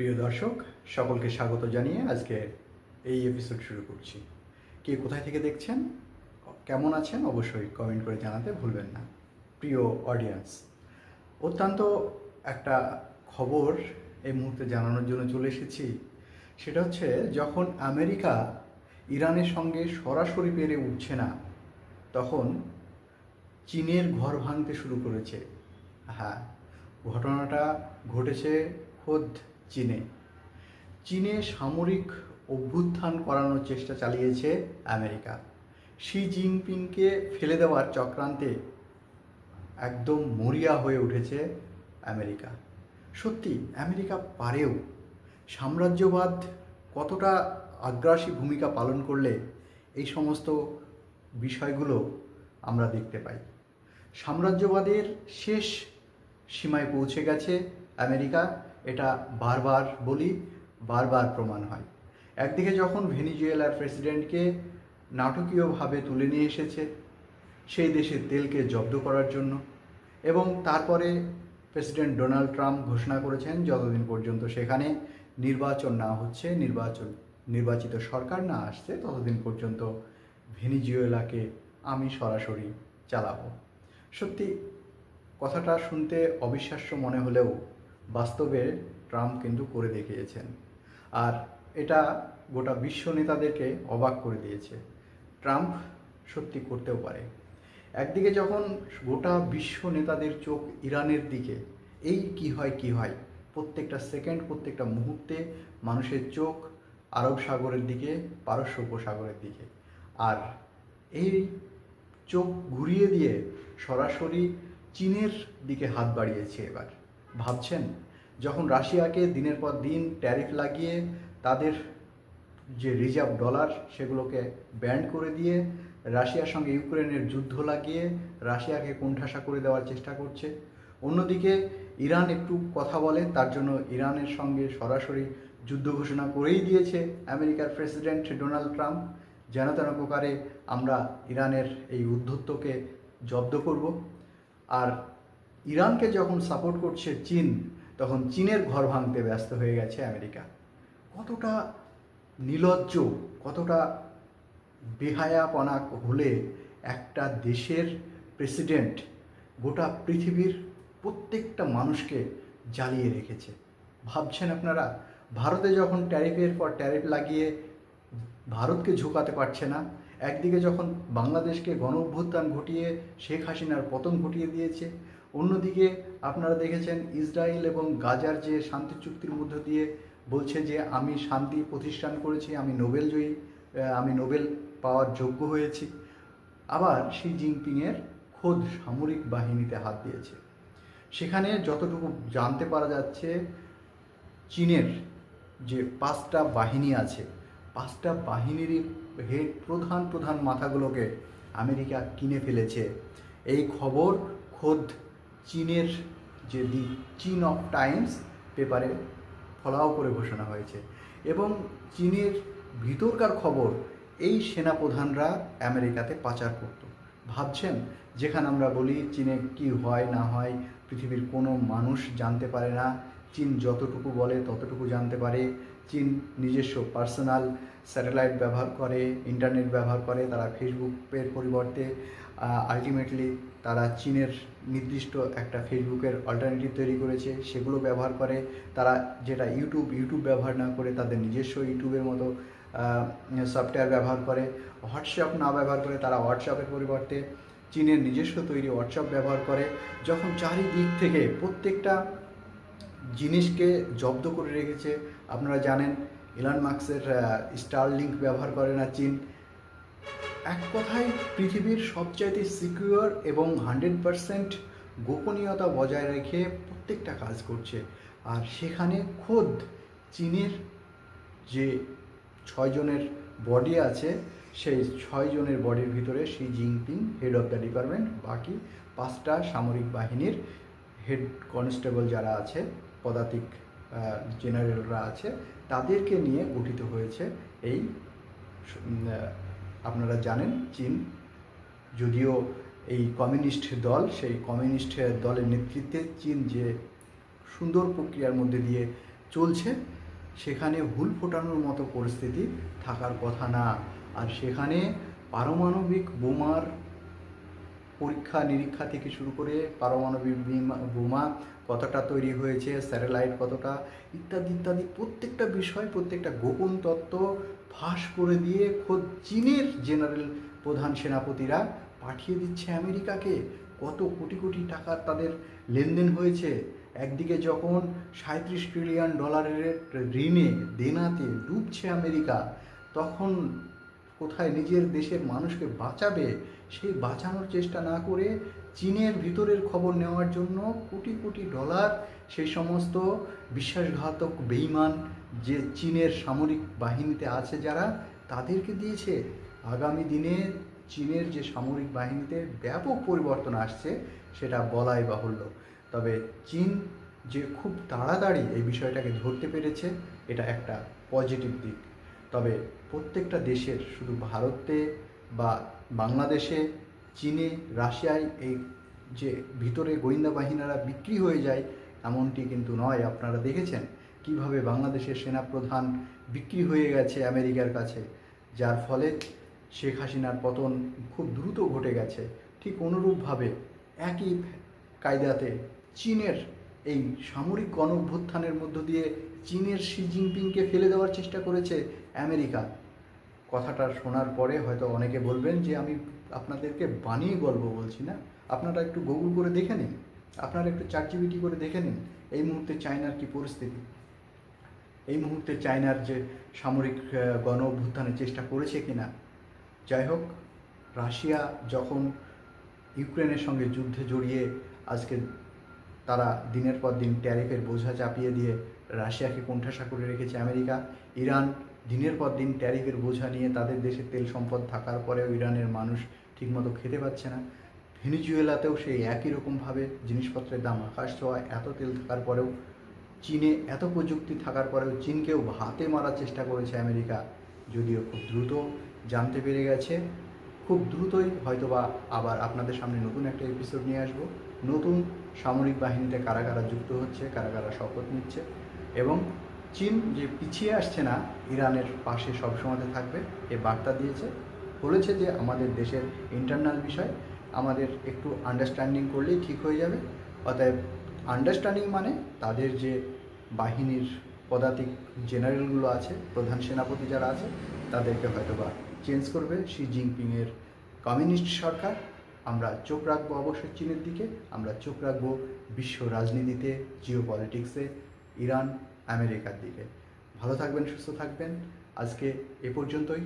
প্রিয় দর্শক, সকলকে স্বাগত জানিয়ে আজকে এই এপিসোড শুরু করছি। কে কোথায় থেকে দেখছেন, কেমন আছেন, অবশ্যই কমেন্ট করে জানাতে ভুলবেন না। প্রিয় অডিয়েন্স অত্যন্ত একটা খবর এই মুহূর্তে জানানোর জন্য চলে এসেছি। সেটা হচ্ছে, যখন আমেরিকা ইরানের সঙ্গে সরাসরি পেরে উঠছে না, তখন চীনের ঘর ভাঙতে শুরু করেছে। হ্যাঁ ঘটনাটা ঘটেছে খোদ চীনে। চীনে সামরিক অভ্যুত্থান করানোর চেষ্টা চালিয়েছে আমেরিকা। শি জিনপিংকে ফেলে দেওয়ার চক্রান্তে একদম মরিয়া হয়ে উঠেছে আমেরিকা। সত্যি, আমেরিকা পারেও সাম্রাজ্যবাদ কতটা আগ্রাসী ভূমিকা পালন করলে এই সমস্ত বিষয়গুলো আমরা দেখতে পাই। সাম্রাজ্যবাদের শেষ সীমায় পৌঁছে গেছে আমেরিকা। এটা বারবার বলি, বারবার প্রমাণ হয়। একদিকে যখন ভেনিজুয়েলার প্রেসিডেন্টকে নাটকীয়ভাবে তুলে নিয়ে এসেছে, সেই দেশের তেলকে জব্দ করার জন্য এবং তারপরে প্রেসিডেন্ট ডোনাল্ড ট্রাম্প ঘোষণা করেছেন, যতদিন পর্যন্ত সেখানে নির্বাচন না হচ্ছে, নির্বাচন, নির্বাচিত সরকার না আসছে, ততদিন পর্যন্ত ভেনিজুয়েলাকে আমি সরাসরি চালাবো। সত্যি, কথাটা শুনতে অবিশ্বাস্য মনে হলেও বাস্তবে ট্রাম্প কিন্তু করে দেখিয়েছেন। আর এটা গোটা বিশ্ব নেতাদেরকে অবাক করে দিয়েছে। ট্রাম্প সত্যি করতেও পারে। একদিকে যখন গোটা বিশ্ব নেতাদের চোখ ইরানের দিকে, এই কি হয় কি হয়, প্রত্যেকটা সেকেন্ড, প্রত্যেকটা মুহূর্তে মানুষের চোখ আরব সাগরের দিকে পারস্য উপসাগরের দিকে। আর এই চোখ ঘুরিয়ে দিয়ে সরাসরি চীনের দিকে হাত বাড়িয়েছে এবার। ভাবছেন? যখন রাশিয়াকে দিনের পর দিন ট্যারিফ লাগিয়ে তাদের যে রিজার্ভ ডলার, সেগুলোকে ব্যান্ড করে দিয়ে রাশিয়ার সঙ্গে ইউক্রেনের যুদ্ধ লাগিয়ে রাশিয়াকে কোণঠাসা করে দেওয়ার চেষ্টা করছে। অন্যদিকে ইরান একটু কথা বলে, তার জন্য ইরানের সঙ্গে সরাসরি যুদ্ধ ঘোষণা করেই দিয়েছে আমেরিকার প্রেসিডেন্ট ডোনাল্ড ট্রাম্প। যেন তেন প্রকারে আমরা ইরানের এই উদ্ধত্তকে জব্দ করব। আর ইরানকে যখন সাপোর্ট করছে চীন, তখন চীনের ঘর ভাঙতে ব্যস্ত হয়ে গেছে আমেরিকা। কতটা নিলজ্জ, কতটা বেহায়াপনা হলে একটা দেশের প্রেসিডেন্ট গোটা পৃথিবীর প্রত্যেকটা মানুষকে জ্বালিয়ে রেখেছে। ভাবছেন আপনারা? ভারতে যখন ট্যারিফের পর ট্যারিফ লাগিয়ে ভারতকে ঝোকাতে পারছে না, একদিকে যখন বাংলাদেশকে গণ অভ্যুত্থান ঘটিয়ে শেখ হাসিনার পতন ঘটিয়ে দিয়েছে অন্যদিকে আপনারা দেখেছেন ইসরায়েল এবং গাজার যে শান্তি চুক্তির মধ্য দিয়ে বলছে যে আমি শান্তি প্রতিষ্ঠান করেছি, আমি নোবেল জয়ী আমি নোবেল পাওয়ার যোগ্য হয়েছি। আবার শি জিনপিংয়ের খোদ সামরিক বাহিনীতে হাত দিয়েছে। সেখানে যতটুকু জানতে পারা যাচ্ছে, চীনের যে পাঁচটা বাহিনী আছে, পাঁচটা বাহিনীর হেড প্রধান প্রধান মাথাগুলোকে আমেরিকা কিনে ফেলেছে। এই খবর খোদ চীনের যে দি চীন অফ টাইমস পেপারে ফলাও করে ঘোষণা হয়েছে। এবং চীনের ভিতরকার খবর, এই সেনাপ্রধানরা আমেরিকাতে পাচার করত। ভাবছেন, যেখানে আমরা বলি চীনে কি হয়, না হয়, পৃথিবীর কোনো মানুষ জানতে পারে না। চীন যতটুকু বলে ততটুকু জানতে পারে। চীন নিজস্ব পার্সোনাল স্যাটেলাইট ব্যবহার করে, ইন্টারনেট ব্যবহার করে, তারা ফেসবুকের পরিবর্তে আলটিমেটলি তারা চীনের নির্দিষ্ট একটা ফেসবুকের অল্টারনেটিভ তৈরি করেছে, সেগুলো ব্যবহার করে তারা যেটা ইউটিউব ইউটিউব ব্যবহার না করে তাদের নিজস্ব ইউটিউবের মতো সফটওয়্যার ব্যবহার করে। হোয়াটসঅ্যাপ না ব্যবহার করে তারা হোয়াটসঅ্যাপের পরিবর্তে চীনের নিজস্ব তৈরি হোয়াটসঅ্যাপ ব্যবহার করে। যখন চারিদিক থেকে প্রত্যেকটা জিনিসকে জব্দ করে রেখেছে, আপনারা জানেন ইলান মার্কসের স্টার লিঙ্ক ব্যবহার করে না চীন। এক কথায় পৃথিবীর সবচাইতে সিকিউর এবং হান্ড্রেড পারসেন্ট গোপনীয়তা বজায় রেখে প্রত্যেকটা কাজ করছে। আর সেখানে খোদ চীনের যে ছয়জনের বডি আছে, সেই ছয়জনের বডির ভিতরে Xi Jinping head of the department বাকি পাঁচটা সামরিক বাহিনীর হেড কনস্টেবল যারা আছে, পদাতিক জেনারেলরা আছে, তাদেরকে নিয়ে গঠিত হয়েছে এই আপনারা জানেন, চীন, যদিও এই কমিউনিস্ট দল, সেই কমিউনিস্ট দলের নেতৃত্বে চীন যে সুন্দর প্রক্রিয়ার মধ্যে দিয়ে চলছে, সেখানে হুল ফোটানোর মতো পরিস্থিতি থাকার কথা না। আর সেখানে পারমাণবিক বোমার পরীক্ষা, নিরীক্ষা থেকে শুরু করে পারমাণবিক বোমা কতটা তৈরি হয়েছে, স্যাটেলাইট কতটা, ইত্যাদি ইত্যাদি প্রত্যেকটা বিষয়, প্রত্যেকটা গোপন তত্ত্ব ফাঁস করে দিয়ে খোদ চীনের জেনারেল প্রধান সেনাপতিরা পাঠিয়ে দিচ্ছে আমেরিকাকে। কত কোটি কোটি টাকার তাদের লেনদেন হয়েছে। একদিকে যখন সাঁত্রিশ ট্রিলিয়ন ডলারের ঋণে দেনাতে ডুবছে আমেরিকা, তখন কোথায় নিজের দেশের মানুষকে বাঁচাবে সেই বাঁচানোর চেষ্টা না করে চীনের ভিতরের খবর নেওয়ার জন্য কোটি কোটি ডলার সেই সমস্ত বিশ্বাসঘাতক বেইমান যে চীনের সামরিক বাহিনীতে আছে যারা, তাদেরকে দিয়েছে। আগামী দিনে চীনের যে সামরিক বাহিনীতে ব্যাপক পরিবর্তন আসছে, সেটা বলাই বাহুল্য। তবে চীন যে খুব তাড়াতাড়ি এই বিষয়টাকে ধরতে পেরেছে, এটা একটা পজিটিভ দিক। তবে প্রত্যেকটা দেশের, শুধু ভারতে বা বাংলাদেশে, চীনে, রাশিয়ায় এই যে ভিতরে গোয়েন্দা বাহিনীরা বিক্রি হয়ে যায়, এমনটি কিন্তু নয়। আপনারা দেখেছেন কীভাবে বাংলাদেশের সেনাপ্রধান বিক্রি হয়ে গেছে আমেরিকার কাছে, যার ফলে শেখ হাসিনার পতন খুব দ্রুত ঘটে গেছে। ঠিক অনুরূপভাবে একই কায়দাতে চীনের এই সামরিক গণ অভ্যুত্থানের মধ্য দিয়ে চীনের শি জিনপিংকে ফেলে দেওয়ার চেষ্টা করেছে আমেরিকা। কথাটা শোনার পরে হয়তো অনেকে বলবেন যে আমি আপনাদেরকে বানিয়ে গল্প বলছি না। আপনারা একটু গুগল করে দেখে নিন। আপনারা একটু চারজিবিটি করে দেখে নিন এই মুহূর্তে চায়নার কি পরিস্থিতি। এই মুহূর্তে চায়নার যে সামরিক গণ অভ্যুত্থানের চেষ্টা করেছে কিনা। যাই হোক, রাশিয়া যখন ইউক্রেনের সঙ্গে যুদ্ধে জড়িয়ে আজকে তারা দিনের পর দিন ট্যারিফের বোঝা চাপিয়ে দিয়ে রাশিয়াকে কোণঠাসা করে রেখেছে আমেরিকা, ইরান দিনের পর দিন ট্যারিফের বোঝা নিয়ে তাদের দেশে তেল সম্পদ থাকার পরেও ইরানের মানুষ ঠিকমতো খেতে পাচ্ছে না। ভেনিজুয়েলাতেও সেই একই রকমভাবে জিনিসপত্রের দাম আকাশ ছোঁয়া, এত তেল থাকার পরেও চীনে এত প্রযুক্তি থাকার পরেও চীনকেও হাতে মারার চেষ্টা করেছে আমেরিকা। যদিও খুব দ্রুত জানতে পেরে গেছে, খুব দ্রুতই হয়তোবা আবার আপনাদের সামনে নতুন একটা এপিসোড নিয়ে আসব। নতুন সামরিক বাহিনীতে কারা কারা যুক্ত হচ্ছে, কারা কারা শপথ নিচ্ছে এবং চীন যে পিছিয়ে আসছে না, ইরানের পাশে সবসময় থাকবে, এ বার্তা দিয়েছে। বলেছে যে আমাদের দেশের ইন্টারনাল বিষয়, আমাদের একটু আন্ডারস্ট্যান্ডিং করলেই ঠিক হয়ে যাবে। অতএব আন্ডারস্ট্যান্ডিং মানে তাদের যে বাহিনীর পদাতিক জেনারেলগুলো আছে, প্রধান সেনাপতি যারা আছে, তাদেরকে হয়তোবা চেঞ্জ করবে। শি জিনপিংয়ের কমিউনিস্ট সরকার, আমরা চোখ রাখব অবশ্যই চীনের দিকে, আমরা চোখ রাখব বিশ্ব রাজনীতিতে জিও পলিটিক্সে ইরান আমেরিকার দিকে। ভালো থাকবেন, সুস্থ থাকবেন। আজকে এ পর্যন্তই।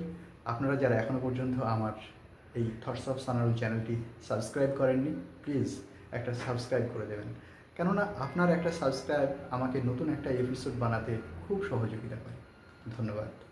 আপনারা যারা এখনও পর্যন্ত আমার এই থটস অফ সানারুল চ্যানেলটি সাবস্ক্রাইব করেননি, প্লিজ একটা সাবস্ক্রাইব করে দেবেন। কেননা আপনার একটা সাবস্ক্রাইব আমাকে নতুন একটা এপিসোড বানাতে খুব সহযোগিতা করে। ধন্যবাদ।